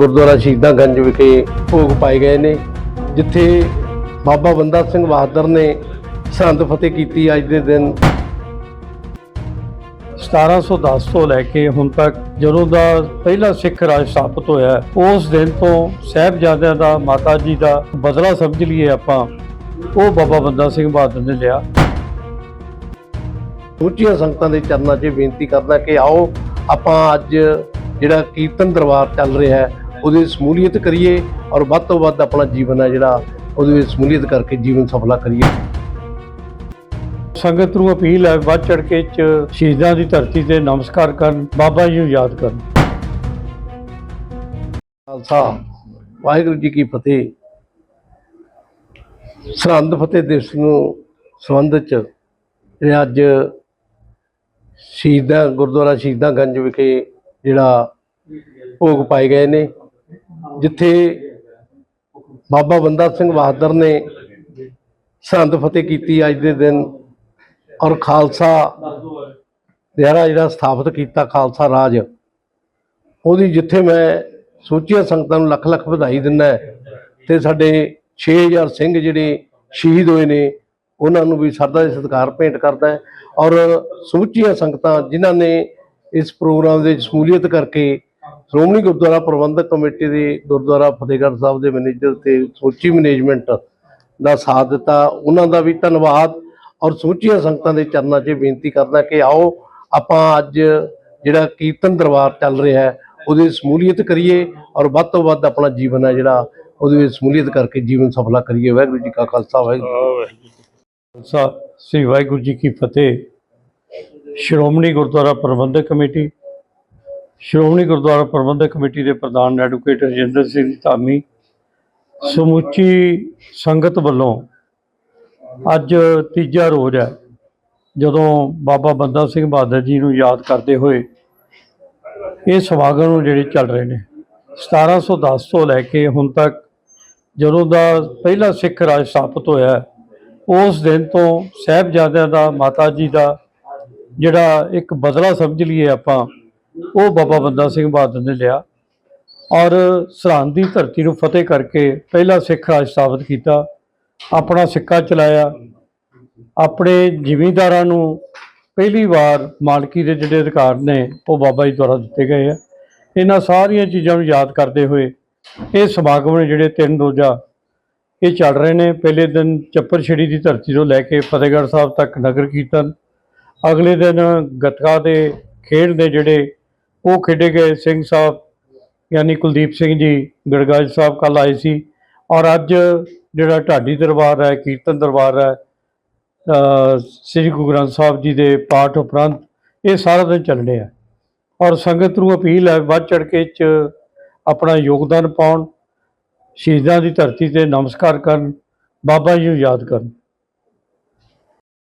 ਗੁਰਦੁਆਰਾ ਸ਼ਹੀਦਾਂ ਗੰਜ ਵਿਖੇ ਭੋਗ ਪਾਏ ਗਏ ਨੇ ਜਿੱਥੇ ਬਾਬਾ ਬੰਦਾ ਸਿੰਘ ਬਹਾਦਰ ਨੇ ਸਰਹੰਦ ਫਤਿਹ ਕੀਤੀ ਅੱਜ ਦੇ ਦਿਨ। 1710 ਤੋਂ ਲੈ ਕੇ ਹੁਣ ਤੱਕ ਜਦੋਂ ਦਾ ਪਹਿਲਾ ਸਿੱਖ ਰਾਜ ਸਥਾਪਿਤ ਹੋਇਆ ਉਸ ਦਿਨ ਤੋਂ ਸਾਹਿਬਜ਼ਾਦਿਆਂ ਦਾ ਮਾਤਾ ਜੀ ਦਾ ਬਦਲਾ ਸਮਝ ਲਈਏ ਆਪਾਂ ਉਹ ਬਾਬਾ ਬੰਦਾ ਸਿੰਘ ਬਹਾਦਰ ਨੇ ਲਿਆ। ਉੱਚੀਆਂ ਸੰਗਤਾਂ ਦੇ ਚਰਨਾਂ 'ਚ ਬੇਨਤੀ ਕਰਦਾ ਕਿ ਆਓ ਆਪਾਂ ਅੱਜ ਜਿਹੜਾ ਕੀਰਤਨ ਦਰਬਾਰ ਚੱਲ ਰਿਹਾ ਹੈ ਉਹਦੀ ਸਮੂਲੀਅਤ ਕਰੀਏ ਔਰ ਵੱਧ ਤੋਂ ਵੱਧ ਆਪਣਾ ਜੀਵਨ ਹੈ ਜਿਹੜਾ ਉਹਦੇ ਵਿੱਚ ਸਮੂਲੀਅਤ ਕਰਕੇ ਜੀਵਨ ਸਫਲਾ ਕਰੀਏ। ਸੰਗਤ ਨੂੰ ਅਪੀਲ ਹੈ ਵੱਧ ਚੜ ਕੇ ਚ ਸ਼ਹੀਦਾਂ ਦੀ ਧਰਤੀ ਤੇ ਨਮਸਕਾਰ ਕਰਨ ਬਾਬਾ ਜੀ ਨੂੰ ਯਾਦ ਕਰਨ। ਖਾਲਸਾ ਵਾਹਿਗੁਰੂ ਜੀ ਕੀ ਫਤਿਹ। ਸਰਹੰਦ ਫਤਿਹ ਦਿਵਸ ਨੂੰ ਸੰਬੰਧ ਚ ਜਿਹੜੇ ਅੱਜ ਸ਼ਹੀਦਾਂ ਗੁਰਦੁਆਰਾ ਸ਼ਹੀਦਾਂ ਗੰਜ ਵਿਖੇ ਜਿਹੜਾ ਭੋਗ ਪਾਏ ਗਏ ਨੇ। ਜਿੱਥੇ ਬਾਬਾ ਬੰਦਾ ਸਿੰਘ ਬਹਾਦਰ ਨੇ ਸਰਹੰਦ ਫਤਿਹ ਕੀਤੀ ਅੱਜ ਦੇ ਦਿਨ ਔਰ ਖਾਲਸਾ ਦਿਹਾੜਾ ਜਿਹੜਾ ਸਥਾਪਿਤ ਕੀਤਾ ਖਾਲਸਾ ਰਾਜ, ਉਹਦੀ ਜਿੱਥੇ ਮੈਂ ਸੋਚੀਆਂ ਸੰਗਤਾਂ ਨੂੰ ਲੱਖ ਲੱਖ ਵਧਾਈ ਦਿੰਦਾ ਤੇ ਸਾਡੇ 6000 ਸਿੰਘ ਜਿਹੜੇ ਸ਼ਹੀਦ ਹੋਏ ਨੇ, ਉਹਨਾਂ ਨੂੰ ਵੀ ਸਰਦਾ ਦੇ ਸਤਿਕਾਰ ਭੇਂਟ ਕਰਦਾ ਹੈ ਔਰ ਸਮੁੱਚੀਆਂ ਸੰਗਤਾਂ ਜਿਨ੍ਹਾਂ ਨੇ ਇਸ ਪ੍ਰੋਗਰਾਮ ਦੇ ਵਿੱਚ ਸ਼ਮੂਲੀਅਤ ਕਰਕੇ ਸ਼੍ਰੋਮਣੀ ਗੁਰਦੁਆਰਾ ਪ੍ਰਬੰਧਕ ਕਮੇਟੀ ਦੇ ਗੁਰਦੁਆਰਾ ਫਤਿਹਗੜ੍ਹ ਸਾਹਿਬ ਦੇ ਮੈਨੇਜਰ ਤੇ ਸਮੁੱਚੀ ਮੈਨੇਜਮੈਂਟ ਦਾ ਸਾਥ ਦਿੱਤਾ। ਉਹਨਾਂ ਦਾ ਵੀ ਧੰਨਵਾਦ ਔਰ ਸਮੁੱਚੀਆਂ ਸੰਗਤਾਂ ਦੇ ਚਰਨਾਂ 'ਚ ਬੇਨਤੀ ਕਰਦਾ ਕਿ ਆਓ ਆਪਾਂ ਅੱਜ ਜਿਹੜਾ ਕੀਰਤਨ ਦਰਬਾਰ ਚੱਲ ਰਿਹਾ ਹੈ, ਉਹਦੀ ਸਮੂਲੀਅਤ ਕਰੀਏ ਔਰ ਵੱਧ ਤੋਂ ਵੱਧ ਆਪਣਾ ਜੀਵਨ ਹੈ ਜਿਹੜਾ, ਉਹਦੇ ਵਿੱਚ ਸਮੂਲੀਅਤ ਕਰਕੇ ਜੀਵਨ ਸਫਲਾ ਕਰੀਏ। ਵਾਹਿਗੁਰੂ ਜੀ ਕਾ ਖਾਲਸਾ, ਵਾਹਿਗੁਰੂ ਜੀ ਕੀ ਫਤਿਹ। ਖਾਲਸਾ, ਸ੍ਰੀ ਵਾਹਿਗੁਰੂ ਜੀ ਕੀ ਫਤਿਹ। ਸ਼੍ਰੋਮਣੀ ਗੁਰਦੁਆਰਾ ਪ੍ਰਬੰਧਕ ਕਮੇਟੀ ਸ਼੍ਰੋਮਣੀ ਗੁਰਦੁਆਰਾ ਪ੍ਰਬੰਧਕ ਕਮੇਟੀ ਦੇ ਪ੍ਰਧਾਨ ਐਡਵੋਕੇਟ ਰਜਿੰਦਰ ਸਿੰਘ ਧਾਮੀ, ਸਮੁੱਚੀ ਸੰਗਤ ਵੱਲੋਂ ਅੱਜ ਤੀਜਾ ਰੋਜ਼ ਹੈ, ਜਦੋਂ ਬਾਬਾ ਬੰਦਾ ਸਿੰਘ ਬਹਾਦਰ ਜੀ ਨੂੰ ਯਾਦ ਕਰਦੇ ਹੋਏ ਇਹ ਸਮਾਗਮ ਜਿਹੜੇ ਚੱਲ ਰਹੇ ਨੇ। 1710 ਤੋਂ ਲੈ ਕੇ ਹੁਣ ਤੱਕ ਜਦੋਂ ਦਾ ਪਹਿਲਾ ਸਿੱਖ ਰਾਜ ਸਥਾਪਿਤ ਹੋਇਆ, ਉਸ ਦਿਨ ਤੋਂ ਸਾਹਿਬਜ਼ਾਦਿਆਂ ਦਾ, ਮਾਤਾ ਜੀ ਦਾ ਜਿਹੜਾ ਇੱਕ ਬਦਲਾ ਸਮਝ ਲਈਏ ਆਪਾਂ ਉਹ ਬਾਬਾ ਬੰਦਾ ਸਿੰਘ ਬਹਾਦਰ ਨੇ ਲਿਆ ਔਰ ਸਰਹੰਦ ਦੀ ਧਰਤੀ ਨੂੰ ਫਤਿਹ ਕਰਕੇ ਪਹਿਲਾ ਸਿੱਖ ਰਾਜ ਸਥਾਪਿਤ ਕੀਤਾ, ਆਪਣਾ ਸਿੱਕਾ ਚਲਾਇਆ, ਆਪਣੇ ਜ਼ਿਮੀਂਦਾਰਾਂ ਨੂੰ ਪਹਿਲੀ ਵਾਰ ਮਾਲਕੀ ਦੇ ਜਿਹੜੇ ਅਧਿਕਾਰ ਨੇ ਉਹ ਬਾਬਾ ਜੀ ਦੁਆਰਾ ਦਿੱਤੇ ਗਏ ਆ। ਇਹਨਾਂ ਸਾਰੀਆਂ ਚੀਜ਼ਾਂ ਨੂੰ ਯਾਦ ਕਰਦੇ ਹੋਏ ਇਹ ਸਮਾਗਮ ਨੇ ਜਿਹੜੇ ਤਿੰਨ ਰੋਜ਼ਾ ਇਹ ਚੱਲ ਰਹੇ ਨੇ। ਪਹਿਲੇ ਦਿਨ ਚੱਪਰ ਛੜੀ ਦੀ ਧਰਤੀ ਤੋਂ ਲੈ ਕੇ ਫਤਿਹਗੜ੍ਹ ਸਾਹਿਬ ਤੱਕ ਨਗਰ ਕੀਰਤਨ, ਅਗਲੇ ਦਿਨ ਗੱਤਕਾ ਦੇ ਖੇਡ ਦੇ ਜਿਹੜੇ ਉਹ ਖੇਡੇ ਗਏ ਸਿੰਘ ਸਾਹਿਬ, ਯਾਨੀ ਕੁਲਦੀਪ ਸਿੰਘ ਜੀ, ਗੜਗਾਜ ਸਾਹਿਬ ਕੱਲ ਆਏ ਸੀ ਔਰ ਅੱਜ ਜਿਹੜਾ ਢਾਡੀ ਦਰਬਾਰ ਹੈ, ਕੀਰਤਨ ਦਰਬਾਰ ਹੈ ਸ੍ਰੀ ਗੁਰੂ ਗ੍ਰੰਥ ਸਾਹਿਬ ਜੀ ਦੇ ਪਾਠ ਉਪਰੰਤ ਇਹ ਸਾਰਾ ਦਿਨ ਚੱਲਣੇ ਆ। ਔਰ ਸੰਗਤ ਨੂੰ ਅਪੀਲ ਹੈ ਵੱਧ ਚੜ ਕੇ ਚ ਆਪਣਾ ਯੋਗਦਾਨ ਪਾਉਣ, ਸ਼ਹੀਦਾਂ ਦੀ ਧਰਤੀ ਤੇ ਨਮਸਕਾਰ ਕਰਨ, ਬਾਬਾ ਜੀ ਨੂੰ ਯਾਦ ਕਰਨ।